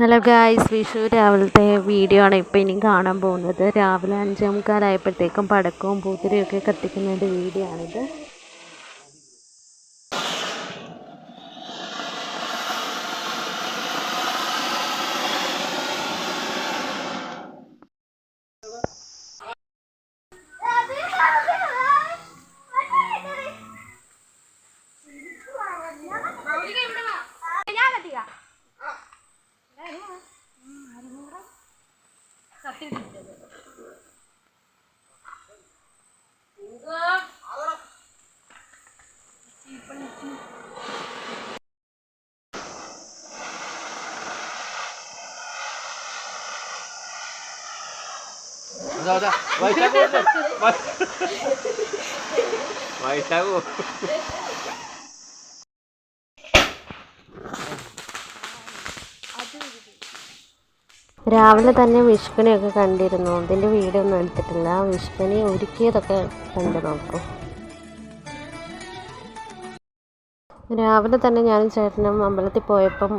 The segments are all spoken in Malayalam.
ഹലോ ഗായ്സ് വിഷു രാവിലത്തെ വീഡിയോ ആണ് ഇപ്പോൾ ഇനി കാണാൻ പോകുന്നത്. രാവിലെ അഞ്ചേ മുക്കാലായപ്പോഴത്തേക്കും പടക്കവും പൂത്തിരിയൊക്കെ കത്തിക്കുന്നതിന്റെ വീഡിയോ ആണിത്. जाऊ द्या वैशाख वैशाख രാവിലെ തന്നെ വിഷ്പനെയൊക്കെ കണ്ടിരുന്നു. അതിന്റെ വീഡിയോ ഒന്നും എടുത്തിട്ടില്ല. വിഷ്പനെ ഒരുക്കിയതൊക്കെ കണ്ടു നോക്കും രാവിലെ തന്നെ ഞാനും ചേട്ടനും അമ്പലത്തിൽ പോയപ്പം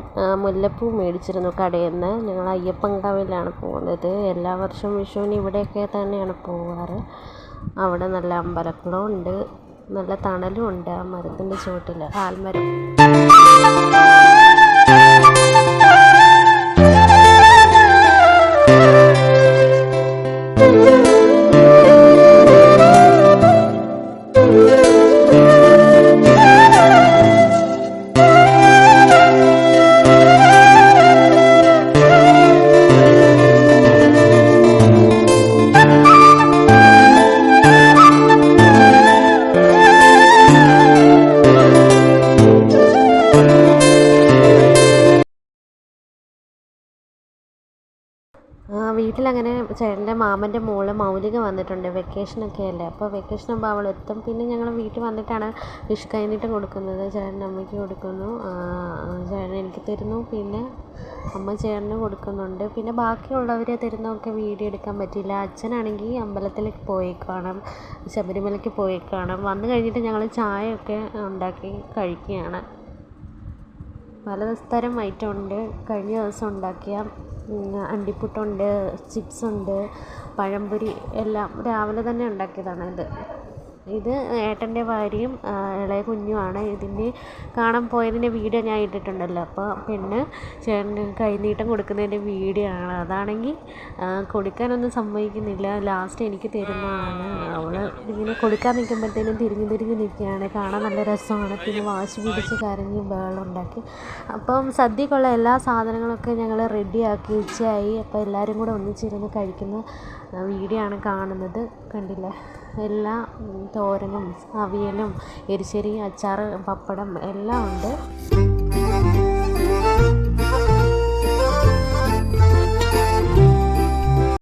മുല്ലപ്പൂ മേടിച്ചിരുന്നു കടയിൽ നിന്ന് ഞങ്ങൾ അയ്യപ്പൻകാവിലാണ് പോകുന്നത്. എല്ലാ വർഷവും വിഷുവിന് ഇവിടെയൊക്കെ തന്നെയാണ് പോകാറ് അവിടെ നല്ല അമ്പലക്കുളം ഉണ്ട്. നല്ല തണലും ഉണ്ട് ആ മരത്തിന്റെ ചുവട്ടിൽ ആൽമരം. വീട്ടിലങ്ങനെ ചേട്ടന്റെ മാമന്റെ മോൾ മൗലിക വന്നിട്ടുണ്ട്. വെക്കേഷനൊക്കെ അല്ലേ? അപ്പോൾ വെക്കേഷൻ ആകുമ്പോൾ അവൾ എത്തും. പിന്നെ ഞങ്ങൾ വീട്ടിൽ വന്നിട്ടാണ് വിഷു കഴിഞ്ഞിട്ട് കൊടുക്കുന്നത്. ചേട്ടൻ അമ്മയ്ക്ക് കൊടുക്കുന്നു. ചേട്ടൻ എനിക്ക് തരുന്നു. പിന്നെ അമ്മ ചേട്ടന് കൊടുക്കുന്നുണ്ട്. പിന്നെ ബാക്കിയുള്ളവർ തരുന്നതൊക്കെ വീഡിയോ എടുക്കാൻ പറ്റിയില്ല അച്ഛനാണെങ്കിൽ അമ്പലത്തിലേക്ക് കാണാം. ശബരിമലയ്ക്ക് പോയി കാണും. വന്നു കഴിഞ്ഞിട്ട് ഞങ്ങൾ ചായയൊക്കെ ഉണ്ടാക്കി കഴിക്കുകയാണ്. പലതരം ഐറ്റം ഉണ്ട് കഴിഞ്ഞ ദിവസം ഉണ്ടാക്കിയ അണ്ടിപ്പുട്ടുണ്ട് ചിപ്സ് ഉണ്ട് പഴംപൊരി എല്ലാം രാവിലെ തന്നെ ഉണ്ടാക്കിയതാണ് ഇത് ഇത് ഏട്ടന്റെ ഭാര്യയും ഇളയ കുഞ്ഞുമാണ്. ഇതിന്റെ കാണാൻ പോയതിന്റെ വീഡിയോ ഞാൻ ഇട്ടിട്ടുണ്ടല്ലോ. അപ്പോൾ പെണ്ണ് ചേട്ടൻ കൈനീട്ടം കൊടുക്കുന്നതിന്റെ വീഡിയോ ആണ്. അതാണെങ്കിൽ കൊടുക്കാനൊന്നും സമ്മതിക്കുന്നില്ല. ലാസ്റ്റ് എനിക്ക് തരുന്നതാണ്. അവൾ ഇങ്ങനെ കൊടുക്കാൻ നിൽക്കുമ്പോഴത്തേനും തിരിഞ്ഞ് തിരിഞ്ഞ് നിൽക്കുകയാണ്. കാണാൻ നല്ല രസമാണ്. പിന്നെ വാശി പിടിച്ച് കരഞ്ഞ് ബഹളം ഉണ്ടാക്കി അപ്പം സദ്യക്കുള്ള എല്ലാ സാധനങ്ങളൊക്കെ ഞങ്ങൾ റെഡിയാക്കി ഉച്ചയായി. അപ്പോൾ എല്ലാവരും കൂടെ ഒന്നിച്ചിരുന്ന് കഴിക്കുന്ന. ആ, വീഡിയോ ആണ് കാണുന്നത്. കണ്ടില്ലേ? എല്ലാ തോരനും അവിയലും എരിശ്ശേരി അച്ചാർ പപ്പടം എല്ലാം ഉണ്ട്.